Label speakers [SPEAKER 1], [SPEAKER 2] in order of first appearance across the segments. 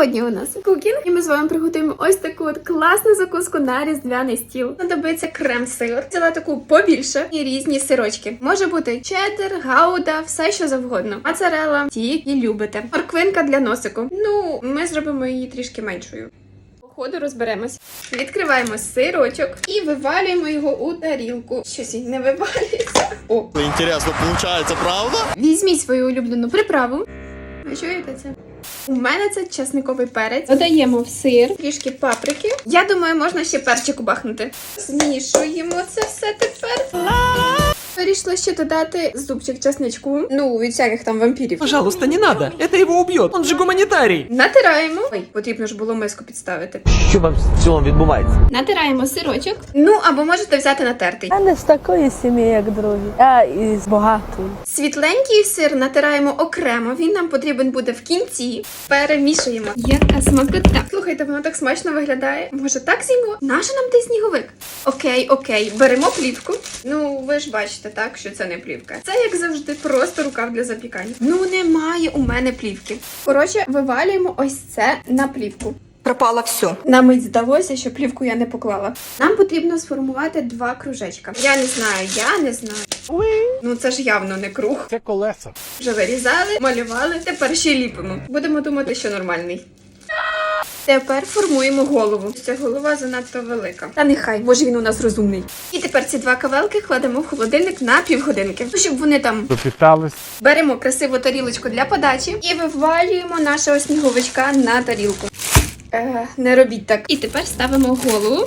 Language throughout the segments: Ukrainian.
[SPEAKER 1] Сьогодні у нас кукінг, і ми з вами приготуємо ось таку от класну закуску на різдвяний стіл. Знадобиться крем-сир. Взяла таку побільше і різні сирочки. Може бути чеддер, гауда, все що завгодно. Моцарелла, ті, які любите. Морквинка для носику. Ну, ми зробимо її трішки меншою. По ходу розберемось. Відкриваємо сирочок і вивалюємо його у тарілку. Щось він не вивалюється. О,
[SPEAKER 2] Интересно, получается, правда?
[SPEAKER 1] Візьміть свою улюблену приправу. Ви чуєте це? У мене це чесниковий перець. Додаємо в сир, трішки паприки. Я думаю, можна ще перчику бахнути. Змішуємо це все тепер. Вирішила ще додати зубчик чесничку. Ну, від всяких там вампірів.
[SPEAKER 3] Пожалуйста, не надо. Это его убьет. Он же гуманитарий.
[SPEAKER 1] Натираємо. Ой, потрібно ж було миску підставити.
[SPEAKER 4] Що вам в цілому відбувається?
[SPEAKER 1] Натираємо сирочок. Ну, або можете взяти натертий.
[SPEAKER 5] Я не з такої сім'ї, як другі. Я із багатої.
[SPEAKER 1] Світленький сир натираємо окремо. Він нам потрібен буде в кінці. Перемішуємо. Яка смакота. Слухайте, воно так смачно виглядає. Може, так зіймо? Нащо нам той сніговик? Окей, окей, беремо плівку. Ну, ви ж бачите, так, що це не плівка. Це як завжди, просто рукав для запікання. Ну, немає у мене плівки. Коротше, вивалюємо ось це на плівку.
[SPEAKER 6] Пропало все.
[SPEAKER 1] На мить здалося, що плівку я не поклала. Нам потрібно сформувати два кружечка. Я не знаю, я не знаю. Ну це ж явно не круг.
[SPEAKER 2] Це колеса.
[SPEAKER 1] Вже вирізали, малювали, тепер ще ліпимо. Будемо думати, що нормальний. Тепер формуємо голову. Ця голова занадто велика. Та нехай, бо ж він у нас розумний. І тепер ці два кавелки кладемо в холодильник на півгодинки, ну, щоб вони там
[SPEAKER 2] Допітались.
[SPEAKER 1] Беремо красиву тарілочку для подачі і вивалюємо нашого сніговичка на тарілку. Е, не робіть так. І тепер ставимо голову.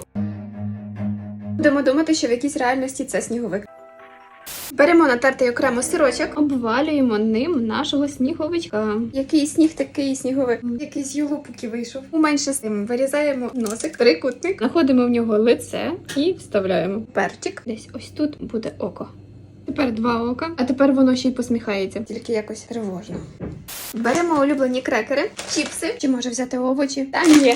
[SPEAKER 1] Будемо думати, що в якійсь реальності це сніговик. Беремо натертий окремо сирочок, обвалюємо ним нашого сніговичка. Який сніг, такий сніговик. Якийсь юлупуки вийшов. Уменше з тим вирізаємо носик, трикутник, знаходимо в нього лице і вставляємо перчик. Десь ось тут буде око. Тепер два ока, а тепер воно ще й посміхається. Тільки якось тривожно. Беремо улюблені крекери, чіпси, чи може взяти овочі. Та ні.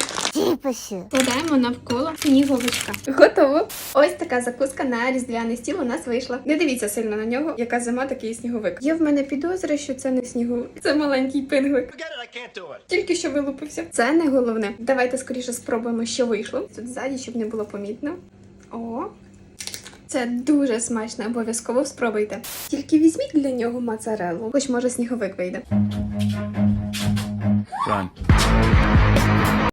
[SPEAKER 1] Складаємо навколо сніговичка. Готово. Ось така закуска на різдвяний стіл у нас вийшла. Не дивіться сильно на нього, яка зима, такий сніговик. Є в мене підозри, що це не сніговик, це маленький пингвик. Тільки що вилупився. Це не головне. Давайте скоріше спробуємо, що вийшло. Тут ззаді, щоб не було помітно. О. Це дуже смачно, обов'язково спробуйте. Тільки візьміть для нього моцареллу, хоч може сніговик вийде.
[SPEAKER 2] Франь,